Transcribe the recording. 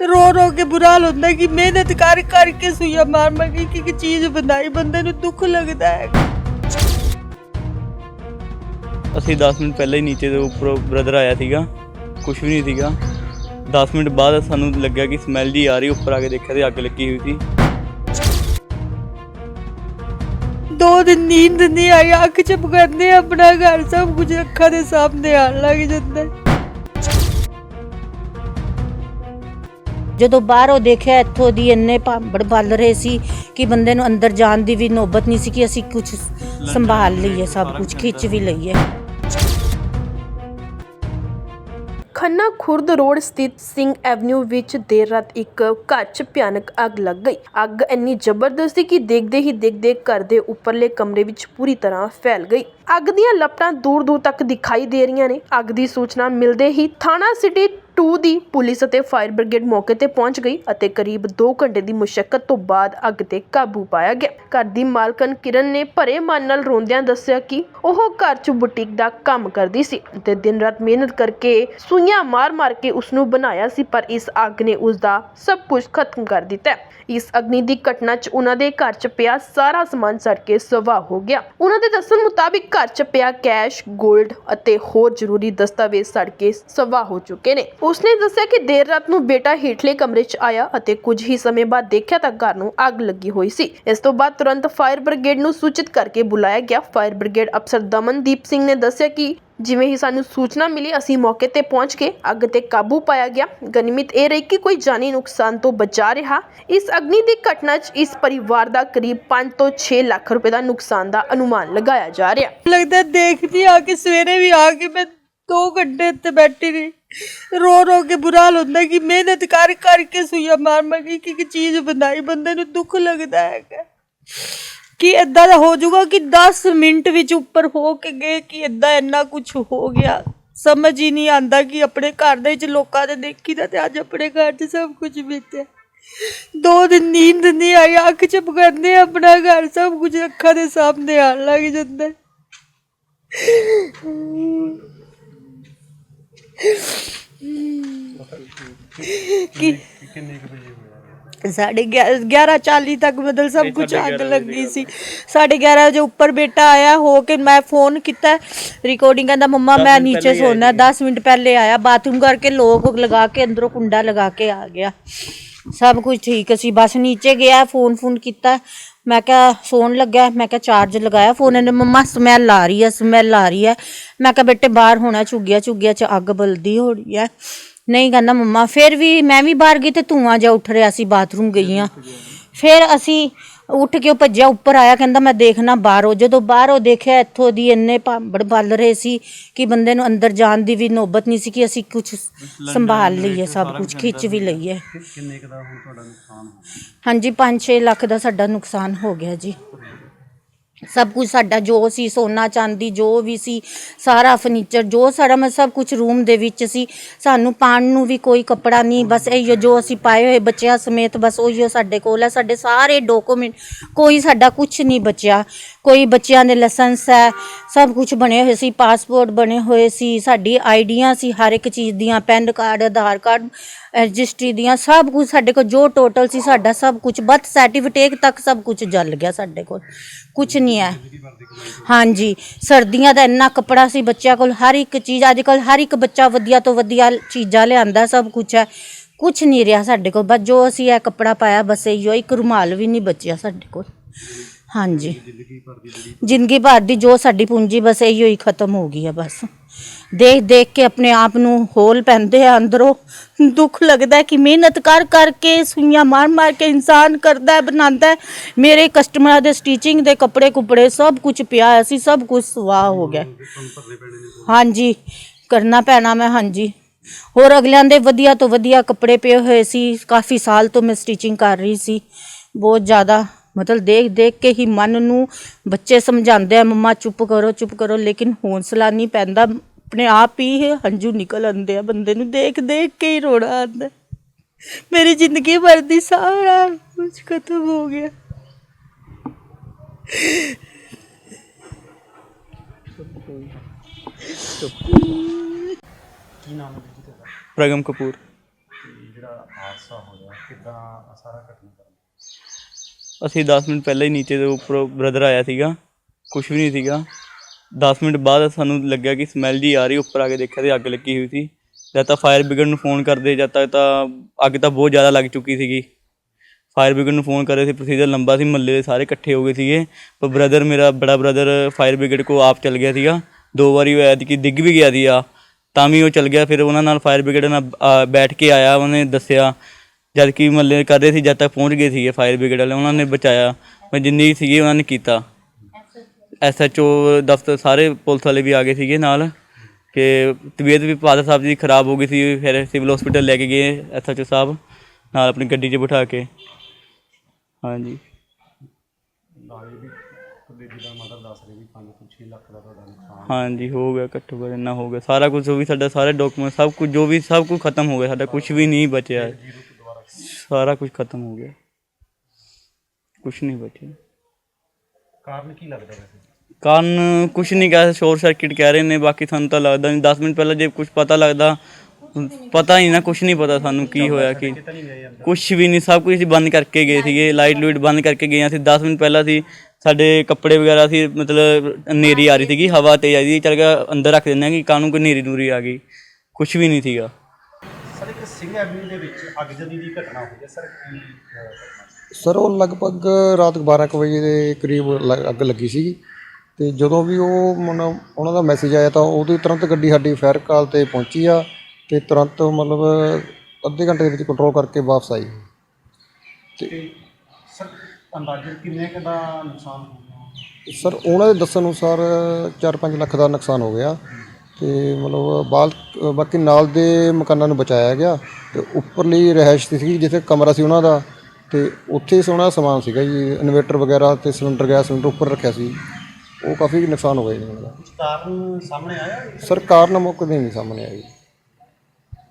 ਰੋ ਰੋ ਕੇ ਬੁਰਾ ਹਾਲ ਹੁੰਦਾ ਕਿ ਮਿਹਨਤ ਕਰ ਕਰਕੇ ਸੂਈਆ ਮਾਰ ਮਾਰ ਕੇ ਇੱਕ ਇੱਕ ਚੀਜ਼ ਬਣਾਈ ਬੰਦੇ ਨੂੰ ਦੁੱਖ ਲੱਗਦਾ ਹੈ। ਅਸੀਂ 10 ਮਿੰਟ ਪਹਿਲਾਂ ਹੀ ਨੀਚੇ ਦੇ ਉੱਪਰੋਂ ਬ੍ਰਦਰ ਆਇਆ ਸੀਗਾ ਕੁਝ ਵੀ ਨਹੀਂ ਸੀਗਾ। 10 ਮਿੰਟ ਬਾਅਦ ਸਾਨੂੰ ਲੱਗਿਆ ਕਿ ਸਮੈਲ ਜੀ ਆ ਰਹੀ ਉੱਪਰ ਆ ਕੇ ਦੇਖਿਆ ਤੇ ਅੱਗ ਲੱਗੀ ਹੋਈ ਸੀ। ਦੋ ਦਿਨ ਨੀਂਦ ਨਹੀਂ ਆਈ ਅੱਖ ਚਪਕਾਉਂਦੇ ਆਪਣਾ ਘਰ ਸਭ ਕੁਝ ਅੱਖਾਂ ਦੇ ਸਾਹਮਣੇ ਆਣ ਲੱਗ ਜਾਂਦਾ ਜਦੋਂ ਬਾਹਰੋਂ ਦੇਖਿਆ, ਇੱਥੋਂ ਦੀ ਇੰਨੇ ਭਾਂਬੜ ਬੱਲ ਰਹੇ ਸੀ ਕਿ ਬੰਦੇ ਨੂੰ ਅੰਦਰ ਜਾਣ ਦੀ ਵੀ ਨੌਬਤ ਨਹੀਂ ਸੀ ਕਿ ਅਸੀਂ ਕੁਝ ਸੰਭਾਲ ਲਈਏ, ਸਭ ਕੁਝ ਖਿੱਚ ਵੀ ਲਈਏ। ਖੰਨਾ ਖੁਰਦ ਰੋਡ ਸਥਿਤ ਸਿੰਘ ਐਵਨਿਊ ਵਿੱਚ ਦੇਰ ਰਾਤ ਇੱਕ ਘਰ 'ਚ ਭਿਆਨਕ ਅੱਗ ਲੱਗ ਗਈ। ਅੱਗ ਇੰਨੀ ਜ਼ਬਰਦਸਤ ਸੀ ਕਿ ਦੇਖਦੇ ਹੀ ਦੇਖਦੇ ਘਰ ਦੇ ਉੱਪਰਲੇ ਕਮਰੇ ਵਿੱਚ ਪੂਰੀ ਤਰ੍ਹਾਂ ਫੈਲ ਗਈ। ਅੱਗ ਦੀਆਂ ਲਪਟਾਂ ਦੂਰ ਦੂਰ ਤੱਕ ਦਿਖਾਈ ਦੇ ਰਹੀਆਂ ਨੇ। ਅੱਗ ਦੀ ਸੂਚਨਾ ਮਿਲਦੇ ਹੀ ਥਾਣਾ ਸਿਟੀ 2 ਦੀ ਪੁਲਿਸ ਅਤੇ ਫਾਇਰ ਬ੍ਰਿਗੇਡ ਮੌਕੇ ਤੇ ਪਹੁੰਚ ਗਈ ਅਤੇ ਕਰੀਬ 2 ਘੰਟੇ ਦੀ ਮੁਸ਼ਕਲ ਤੋਂ ਬਾਅਦ ਅੱਗ ਤੇ ਕਾਬੂ ਪਾਇਆ ਗਿਆ। ਘਰ ਦੀ ਮਾਲਕਨ ਕਿਰਨ ਨੇ ਭਰੇ ਮਨ ਨਾਲ ਰੋਂਦਿਆਂ ਦੱਸਿਆ ਕਿ ਉਹ ਘਰ 'ਚ ਬੁਟੀਕ ਦਾ ਕੰਮ ਕਰਦੀ ਸੀ ਤੇ ਦਿਨ ਰਾਤ ਮਿਹਨਤ ਕਰਕੇ ਸੂਈਆਂ ਮਾਰ-ਮਾਰ ਕੇ ਉਸ ਨੂੰ ਬਣਾਇਆ ਸੀ, ਪਰ ਇਸ ਅੱਗ ਨੇ ਉਸ ਦਾ ਸਭ ਕੁਝ ਖਤਮ ਕਰ ਦਿੱਤਾ। ਇਸ ਅਗਨੀ ਦੀ ਘਟਨਾ 'ਚ ਉਹਨਾਂ ਦੇ ਘਰ 'ਚ ਪਿਆ ਸਾਰਾ ਸਮਾਨ ਸੜ ਕੇ ਸਵਾਹ ਹੋ ਗਿਆ। ਉਹਨਾਂ ਦੇ ਦੱਸਣ ਮੁਤਾਬਿਕ ਘਰ 'ਚ ਪਿਆ ਕੈਸ਼ 골ਡ ਅਤੇ ਹੋਰ ਜ਼ਰੂਰੀ ਦਸਤਾਵੇਜ਼ ਸੜ ਕੇ ਸਵਾਹ ਹੋ ਚੁੱਕੇ ਨੇ। ਉਸਨੇ ਦੱਸਿਆ ਕਿ ਦੇਰ ਰਾਤ ਨੂੰ ਬੇਟਾ ਹੇਠਲੇ ਕਮਰੇ 'ਚ ਆਇਆ ਅਤੇ ਕੁਝ ਹੀ ਸਮੇਂ ਬਾਅਦ ਦੇਖਿਆ ਤਾਂ ਘਰ ਨੂੰ ਅੱਗ ਲੱਗੀ ਹੋਈ ਸੀ। ਇਸ ਤੋਂ ਬਾਅਦ ਤੁਰੰਤ ਫਾਇਰ ਬ੍ਰਿਗੇਡ ਨੂੰ ਸੂਚਿਤ ਕਰਕੇ ਬੁਲਾਇਆ ਗਿਆ। ਫਾਇਰ ਬ੍ਰਿਗੇਡ ਅਫਸਰ ਦਮਨਦੀਪ ਸਿੰਘ ਨੇ ਦੱਸਿਆ ਕਿ ਜਿਵੇਂ ਹੀ ਸਾਨੂੰ ਸੂਚਨਾ ਮਿਲੀ, ਅਸੀਂ ਮੌਕੇ ਤੇ ਪਹੁੰਚ ਕੇ ਅੱਗ ਤੇ ਕਾਬੂ ਪਾਇਆ ਗਿਆ। ਗਨਿਮਤ ਇਹ ਰਹੀ ਕਿ ਕੋਈ ਜਾਨੀ ਨੁਕਸਾਨ ਤੋਂ ਬਚਾ ਰਿਹਾ। ਇਸ ਅਗਨੀ ਦੀ ਘਟਨਾ 'ਚ ਇਸ ਪਰਿਵਾਰ ਦਾ ਕਰੀਬ 5 ਤੋਂ 6 ਲੱਖ ਰੁਪਏ ਦਾ ਨੁਕਸਾਨ ਦਾ ਅਨੁਮਾਨ ਲਗਾਇਆ ਜਾ ਰਿਹਾ। ਲੱਗਦਾ ਦੇਖਦੀ ਆ ਕੇ ਸਵੇਰੇ ਵੀ ਆ ਕੇ ਮੈਂ 2 ਘੰਟੇ ਇੱਥੇ ਬੈਠੀ ਰਹੀ। ਰੋ ਰੋ ਕੇ ਬੁਰਾ ਹਾਲ ਹੁੰਦਾ ਕਿ ਮਿਹਨਤ ਕਰ ਕਰਕੇ ਸੂਈਆ ਮਾਰ ਮਾਰ ਕੇ ਇੱਕ ਇੱਕ ਚੀਜ਼ ਬਣਾਈ, ਬੰਦੇ ਨੂੰ ਦੁੱਖ ਲੱਗਦਾ ਹੈਗਾ। ਕਿ ਇਦਾਂ ਦਾ ਹੋ ਜਾਊਗਾ ਕਿ 10 ਮਿੰਟ ਵਿੱਚ ਉੱਪਰ ਹੋ ਕੇ ਗਏ ਕਿ ਇਦਾਂ ਇੰਨਾ ਕੁਝ ਹੋ ਗਿਆ? ਸਮਝ ਹੀ ਨਹੀਂ ਆਂਦਾ ਕਿ ਆਪਣੇ ਘਰ ਦੇ ਵਿੱਚ ਲੋਕਾਂ ਦੇ ਦੇਖੀਦਾ ਤੇ ਅੱਜ ਆਪਣੇ ਘਰ 'ਚ ਸਭ ਕੁਝ ਬੀਤਿਆ। ਦੋ ਦਿਨ ਨੀਂਦ ਨਹੀਂ ਆਈ, ਅੱਖ ਚਪਕਾਉਂਦੇ ਆਪਣਾ ਘਰ ਸਭ ਕੁਝ ਅੱਖਾਂ ਦੇ ਸਾਹਮਣੇ ਆਣ ਲੱਗ ਜਾਂਦਾ। ਹੈ। ਕਿ ਸਾਢੇ 11:40 ਤੱਕ ਮਤਲਬ ਸਭ ਕੁਝ ਅੱਗ ਲੱਗੀ ਸੀ। ਸਾਢੇ 11 ਵਜੇ ਉੱਪਰ ਬੇਟਾ ਆਇਆ ਹੋ ਕੇ ਮੈਂ ਫੋਨ ਕੀਤਾ। ਰਿਕਾਰਡਿੰਗ ਕਹਿੰਦਾ ਮੰਮਾ ਮੈਂ ਨੀਚੇ ਸੋਣਾ 10 ਮਿੰਟ ਪਹਿਲੇ ਆਇਆ। ਬਾਥਰੂਮ ਕਰਕੇ ਲੋਕ ਲਗਾ ਕੇ ਅੰਦਰੋਂ ਕੁੰਡਾ ਲਗਾ ਕੇ ਆ ਗਿਆ। ਸਭ ਕੁਝ ਠੀਕ ਸੀ ਬਸ ਨੀਚੇ ਗਿਆ ਫੋਨ ਫੋਨ ਕੀਤਾ। ਮੈਂ ਕਿਹਾ ਸੌਣ ਲੱਗਾ ਮੈਂ ਕਿਹਾ ਚਾਰਜ ਲਗਾਇਆ ਫੋਨ ਨੇ ਮੰਮਾ ਸਮੈਲ ਆ ਰਹੀ ਹੈ ਸਮੈਲ ਆ ਰਹੀ ਹੈ। ਮੈਂ ਕਿਹਾ ਬੇਟੇ ਬਾਹਰ ਹੋਣਾ ਚੁੱਗਿਆ ਚੁੱਗਿਆ ਚ ਅੱਗ ਬਲਦੀ ਹੋ ਰਹੀ ਹੈ। ਨਹੀਂ ਕਹਿੰਦਾ ਮੰਮਾ, ਫਿਰ ਵੀ ਮੈਂ ਵੀ ਬਾਹਰ ਗਈ ਤੇ ਧੂਆਂ ਜਿਹਾ ਉੱਠ ਰਿਹਾ ਸੀ ਬਾਥਰੂਮ ਗਈ ਆ ਫਿਰ ਅਸੀਂ ਉੱਠ ਕੇ ਉਹ ਭੱਜਿਆ ਉੱਪਰ ਆਇਆ ਕਹਿੰਦਾ ਮੈਂ ਦੇਖਣਾ ਬਾਹਰੋਂ। ਜਦੋਂ ਬਾਹਰੋਂ ਦੇਖਿਆ ਇੱਥੋਂ ਦੀ ਇੰਨੇ ਭਾਂਬੜ ਬੱਲ ਰਹੇ ਸੀ ਕਿ ਬੰਦੇ ਨੂੰ ਅੰਦਰ ਜਾਣ ਦੀ ਵੀ ਨੌਬਤ ਨਹੀਂ ਸੀ ਕਿ ਅਸੀਂ ਕੁਝ ਸੰਭਾਲ ਲਈਏ ਸਭ ਕੁਝ ਖਿੱਚ ਵੀ ਲਈਏ। ਕਿੰਨੇ ਦਾ ਹੁਣ ਤੁਹਾਡਾ ਨੁਕਸਾਨ ਹਾਂਜੀ 5-6 ਲੱਖ ਦਾ ਸਾਡਾ ਨੁਕਸਾਨ ਹੋ ਗਿਆ ਜੀ। ਸਭ ਕੁਝ ਸਾਡਾ ਜੋ ਸੀ, ਸੋਨਾ, ਚਾਂਦੀ, ਜੋ ਵੀ ਸੀ, ਸਾਰਾ ਫਰਨੀਚਰ ਜੋ ਸਾਰਾ ਮੈਂ ਸਭ ਕੁਝ ਰੂਮ ਦੇ ਵਿੱਚ ਸੀ। ਸਾਨੂੰ ਪਾਣ ਨੂੰ ਵੀ ਕੋਈ ਕੱਪੜਾ ਨਹੀਂ, ਬਸ ਇਹ ਜੋ ਅਸੀਂ ਪਾਏ ਹੋਏ ਬੱਚਿਆਂ ਸਮੇਤ ਬਸ ਉਹੀਓ ਸਾਡੇ ਕੋਲ ਹੈ। ਸਾਡੇ ਸਾਰੇ ਡਾਕੂਮੈਂਟ ਕੋਈ ਸਾਡਾ ਕੁਝ ਨਹੀਂ ਬਚਿਆ। ਕੋਈ ਬੱਚਿਆਂ ਦੇ ਲਾਇਸੈਂਸ ਹੈ, ਸਭ ਕੁਝ ਬਣੇ ਹੋਏ ਸੀ ਪਾਸਪੋਰਟ ਬਣੇ ਹੋਏ ਸੀ, ਸਾਡੀ ਆਈਡੀਆਂ ਸੀ, ਹਰ ਇੱਕ ਚੀਜ਼ ਦੀਆਂ, PAN card, Aadhaar card, registry ਦੀਆਂ, ਸਭ ਕੁਝ ਸਾਡੇ ਕੋਲ ਜੋ ਟੋਟਲ ਸੀ, ਸਾਡਾ ਸਭ ਕੁਝ ਬਰਥ ਸਰਟੀਫਿਕੇਟ ਤੱਕ ਸਭ ਕੁਝ ਜਲ ਗਿਆ ਸਾਡੇ ਕੋਲ। ਕੁਝ ਨਹੀਂ ਹੈ। ਹਾਂਜੀ, ਸਰਦੀਆਂ ਦਾ ਇੰਨਾ ਕੱਪੜਾ ਸੀ, ਬੱਚਿਆਂ ਕੋਲ ਹਰ ਇੱਕ ਚੀਜ਼ ਅੱਜ ਕੱਲ ਹਰ ਇੱਕ ਬੱਚਾ ਵਧੀਆ ਤੋਂ ਵਧੀਆ ਚੀਜ਼ਾਂ ਲਿਆਂਦਾ, ਸਭ ਕੁਝ ਹੈ। ਕੁਝ ਨਹੀਂ ਰਿਹਾ ਸਾਡੇ ਕੋਲ, ਬਸ ਜੋ ਅਸੀਂ ਇਹ ਕੱਪੜਾ ਪਾਇਆ, ਬਸ ਇਹੋ ਇੱਕ ਰੁਮਾਲ ਵੀ ਨਹੀਂ ਬਚਿਆ ਸਾਡੇ ਕੋਲ। ਹਾਂਜੀ। ਜ਼ਿੰਦਗੀ ਭਰ ਦੀ ਜੋ ਸਾਡੀ ਪੂੰਜੀ, ਬਸ ਇਹੋ ਹੀ ਖਤਮ ਹੋ ਗਈ ਹੈ, ਬਸ। ਦੇਖ ਦੇਖ ਕੇ ਆਪਣੇ ਆਪ ਨੂੰ ਹੋਲ ਪੈਂਦੇ ਆ ਅੰਦਰੋਂ। ਦੁੱਖ ਲੱਗਦਾ ਕਿ ਮਿਹਨਤ ਕਰ ਕਰਕੇ ਸੂਈਆਂ ਮਾਰ ਮਾਰ ਕੇ ਇਨਸਾਨ ਕਰਦਾ ਹੈ, ਬਣਾਉਂਦਾ ਹੈ। ਮੇਰੇ ਕਸਟਮਰਾਂ ਦੇ ਸਟਿਚਿੰਗ ਦੇ ਕੱਪੜੇ ਕੁਪੜੇ ਸਭ ਕੁਝ ਪਿਆ ਹੋਇਆ ਸੀ, ਸਭ ਕੁਝ ਸਵਾਹ ਹੋ ਗਿਆ। ਹਾਂਜੀ, ਕਰਨਾ ਪੈਣਾ ਮੈਂ, ਹਾਂਜੀ। ਹੋਰ ਅਗਲਿਆਂ ਦੇ ਵਧੀਆ ਤੋਂ ਵਧੀਆ ਕੱਪੜੇ ਪਏ ਹੋਏ ਸੀ, ਕਾਫੀ ਸਾਲ ਤੋਂ ਮੈਂ ਸਟਿਚਿੰਗ ਕਰ ਰਹੀ ਸੀ। ਬਹੁਤ ਜ਼ਿਆਦਾ ਮਤਲਬ ਦੇਖ ਦੇਖ ਕੇ ਹੀ ਮਨ ਨੂੰ ਬੱਚੇ ਸਮਝਾਉਂਦੇ ਆ ਮੰਮਾ ਚੁੱਪ ਕਰੋ ਚੁੱਪ ਕਰੋ ਲੇਕਿਨ ਹੌਸਲਾ ਨਹੀਂ ਪੈਂਦਾ। ਆਪਣੇ ਆਪ ਹੀ ਹੰਝੂ ਨਿਕਲ ਆਉਂਦੇ ਆ ਬੰਦੇ ਨੂੰ ਦੇਖ ਦੇਖ ਕੇ ਹੀ ਰੋਣਾ ਆਉਂਦਾ। ਮੇਰੀ ਜ਼ਿੰਦਗੀ ਭਰ ਦੀ ਸਾਰਾ ਕੁਝ ਖਤਮ ਹੋ ਗਿਆ। ਪ੍ਰਗਮ ਕਪੂਰ। ਜਿਹੜਾ ਹਾਦਸਾ ਹੋਇਆ ਕਿੱਦਾਂ ਸਾਰਾ ਘਟਨਾਕ੍ਰਮ ਅਸੀਂ 10 ਮਿੰਟ ਪਹਿਲਾਂ ਹੀ ਨੀਚੇ ਤੋਂ ਉੱਪਰੋਂ ਬ੍ਰਦਰ ਆਇਆ ਸੀਗਾ ਕੁਝ ਵੀ ਨਹੀਂ ਸੀਗਾ। 10 ਮਿੰਟ ਬਾਅਦ ਸਾਨੂੰ ਲੱਗਿਆ ਕਿ ਸਮੈਲ ਜੀ ਆ ਰਹੀ, ਉੱਪਰ ਆ ਕੇ ਦੇਖਿਆ ਤੇ ਅੱਗ ਲੱਗੀ ਹੋਈ ਸੀ। ਜਦ ਤਾਂ ਫਾਇਰ ਬ੍ਰਿਗੇਡ ਨੂੰ ਫੋਨ ਕਰਦੇ ਜਦ ਤੱਕ ਤਾਂ ਅੱਗ ਤਾਂ ਬਹੁਤ ਜ਼ਿਆਦਾ ਲੱਗ ਚੁੱਕੀ ਸੀਗੀ। ਫਾਇਰ ਬ੍ਰਿਗੇਡ ਨੂੰ ਫੋਨ ਕਰੇ ਸੀ ਪ੍ਰੋਸੀਜਰ ਲੰਬਾ ਸੀ, ਮਹੱਲੇ ਦੇ ਸਾਰੇ ਇਕੱਠੇ ਹੋ ਗਏ ਸੀਗੇ। ਪਰ ਬ੍ਰਦਰ ਮੇਰਾ ਬੜਾ ਬ੍ਰਦਰ ਫਾਇਰ ਬ੍ਰਿਗੇਡ ਕੋ ਆਪ ਚਲ ਗਿਆ ਸੀਗਾ। ਦੋ ਵਾਰੀ ਹੋਇਆ ਸੀ ਕਿ ਡਿੱਗ ਵੀ ਗਿਆ ਸੀ ਆ। ਤਾਂ ਵੀ ਉਹ ਚਲ ਗਿਆ, ਫਿਰ ਉਹਨਾਂ ਨਾਲ ਫਾਇਰ ਬ੍ਰਿਗੇਡ ਨਾਲ ਬੈਠ ਕੇ ਆਇਆ, ਉਹਨੇ ਦੱਸਿਆ ਜਦ ਕਿ ਮਹੱਲੇ ਕਰ ਰਹੇ ਸੀ ਜਦ ਤੱਕ ਪਹੁੰਚ ਗਏ ਸੀਗੇ ਫਾਇਰ ਬ੍ਰਿਗੇਡ ਵਾਲੇ, ਉਹਨਾਂ ਨੇ ਬਚਾਇਆ। ਮੈਂ ਜਿੰਨੀ ਸੀਗੀ, ਉਹਨਾਂ ਨੇ ਕੀਤਾ। ਐਸਐਚਓ ਦਫ਼ਤਰ ਸਾਰੇ ਪੁਲਿਸ ਵਾਲੇ ਵੀ ਆ ਗਏ ਸੀਗੇ ਨਾਲ। ਕਿ ਤਬੀਅਤ ਵੀ ਫਾਦਰ ਸਾਹਿਬ ਦੀ ਖਰਾਬ ਹੋ ਗਈ ਸੀ, ਫਿਰ ਸਿਵਲ ਹਸਪੀਟਲ ਲੈ ਕੇ ਗਏ ਐਸਐਚਓ ਸਾਹਿਬ, ਨਾਲ ਆਪਣੀ ਗੱਡੀ 'ਚ ਬਿਠਾ ਕੇ। ਹਾਂਜੀ। ਹਾਂਜੀ, ਹੋ ਗਿਆ ਘੱਟੋ ਘੱਟ, ਇੰਨਾ ਹੋ ਗਿਆ। ਸਾਰਾ ਕੁਝ ਜੋ ਵੀ ਸਾਡਾ, ਸਾਰੇ ਡਾਕੂਮੈਂਟ ਸਭ ਕੁਝ, ਜੋ ਵੀ, ਸਭ ਕੁਝ ਖਤਮ ਹੋ ਗਿਆ। ਸਾਡਾ ਕੁਝ ਵੀ ਨਹੀਂ ਬਚਿਆ। ਸਾਰਾ ਕੁਝ ਖਤਮ ਹੋ ਗਿਆ। ਕੁਝ ਨਹੀਂ ਬਚਿਆ। ਕਾਰਨ ਕੀ ਲੱਗਦਾ ਵੈਸੇ? ਕਾਰਨ ਕੁਝ ਨਹੀਂ ਕਹਿ ਸ਼ੋਰਟ ਸਰਕਟ ਕਹਿ ਰਹੇ ਨੇ ਬਾਕੀ ਸਾਨੂੰ ਤਾਂ ਲੱਗਦਾ ਨਹੀਂ 10 ਮਿੰਟ ਪਹਿਲਾਂ ਜੇ ਕੁਝ ਪਤਾ ਲੱਗਦਾ ਪਤਾ ਹੀ ਨਾ ਕੁਝ ਨਹੀਂ ਪਤਾ ਸਾਨੂੰ ਕੀ ਹੋਇਆ ਕੀ ਤਾਂ ਕੁਝ ਵੀ ਨਹੀਂ ਸਭ ਕੁਝ ਅਸੀਂ ਬੰਦ ਕਰਕੇ ਗਏ ਸੀਗੇ ਲਾਈਟ ਲੂਈਟ ਬੰਦ ਕਰਕੇ ਗਏ ਅਸੀਂ 10 ਮਿੰਟ ਪਹਿਲਾਂ ਸੀ ਸਾਡੇ ਕੱਪੜੇ ਵਗੈਰਾ ਸੀ ਮਤਲਬ ਹਨੇਰੀ ਆ ਰਹੀ ਸੀਗੀ ਹਵਾ ਤੇਜ਼ ਆਈ ਸੀ ਚਲ ਗਿਆ ਅੰਦਰ ਰੱਖ ਦਿੰਦੇ ਆ ਕਿ ਕਾਨੂੰ ਕੋਈ ਹਨੇਰੀ ਨੂਰੀ ਆ ਗਈ। ਕੁਝ ਵੀ ਨਹੀਂ ਸੀਗਾ। ਸਰ ਸਿੰਘ ਐਵਨਿਊ ਦੇ ਵਿੱਚ ਅੱਗਜਨੀ ਦੀ ਘਟਨਾ ਹੋਈ ਹੈ। ਸਰ ਕੀ ਅਹ, ਘਟਨਾ ਸਰ ਉਹ ਲਗਭਗ ਰਾਤ 12 ਕੁ ਵਜੇ ਦੇ ਕਰੀਬ ਲ- ਅੱਗ ਲੱਗੀ ਸੀਗੀ ਤੇ ਜਦੋਂ ਵੀ ਉਹ ਮਨ ਉਹਨਾਂ ਦਾ ਮੈਸੇਜ ਆਇਆ ਤਾਂ ਉਹਦੀ ਤੁਰੰਤ ਗੱਡੀ ਸਾਡੀ ਫਾਇਰ ਕਾਲ ਤੇ ਪਹੁੰਚੀ ਆ ਤੇ ਤੁਰੰਤ ਮਤਲਬ ਅੱਧੇ ਘੰਟੇ ਦੇ ਵਿੱਚ ਕੰਟਰੋਲ ਕਰਕੇ ਵਾਪਸ ਆਈ। ਤੇ ਸਰ ਅੰਦਾਜ਼ਨ ਕਿੰਨੇ ਕੁ ਦਾ ਨੁਕਸਾਨ ਹੋ ਗਿਆ? ਸਰ ਉਹਨਾਂ ਦੇ ਦੱਸਣ ਅਨੁਸਾਰ 4-5 ਲੱਖ ਦਾ ਨੁਕਸਾਨ ਹੋ ਗਿਆ। ਤੇ ਮਤਲਬ ਬਾਲ ਬਾਕੀ ਨਾਲ ਦੇ ਮਕਾਨਾਂ ਨੂੰ ਬਚਾਇਆ ਗਿਆ ਤੇ ਉੱਪਰਲੀ ਰਹਿائش ਸੀ ਜਿੱਥੇ ਕਮਰਾ ਸੀ ਉਹਨਾਂ ਦਾ ਤੇ ਉੱਥੇ ਸੋਹਣਾ ਸਮਾਨ ਸੀਗਾ ਜੀ ਇਨਵੇਟਰ ਵਗੈਰਾ ਤੇ ਸਿਲੰਡਰ ਗੈਸ ਸਿਲੰਡਰ ਉੱਪਰ ਰੱਖਿਆ ਸੀ। ਉਹ ਕਾਫੀ ਨੁਕਸਾਨ ਹੋ ਗਿਆ ਜੀ ਉਹਨਾਂ ਦਾ। ਕਾਰਨ ਸਾਹਮਣੇ ਆਇਆ? ਸਰ ਕਾਰਨ ਮੁੱਕਦੇ ਨਹੀਂ ਸਾਹਮਣੇ ਆਇਆ ਜੀ।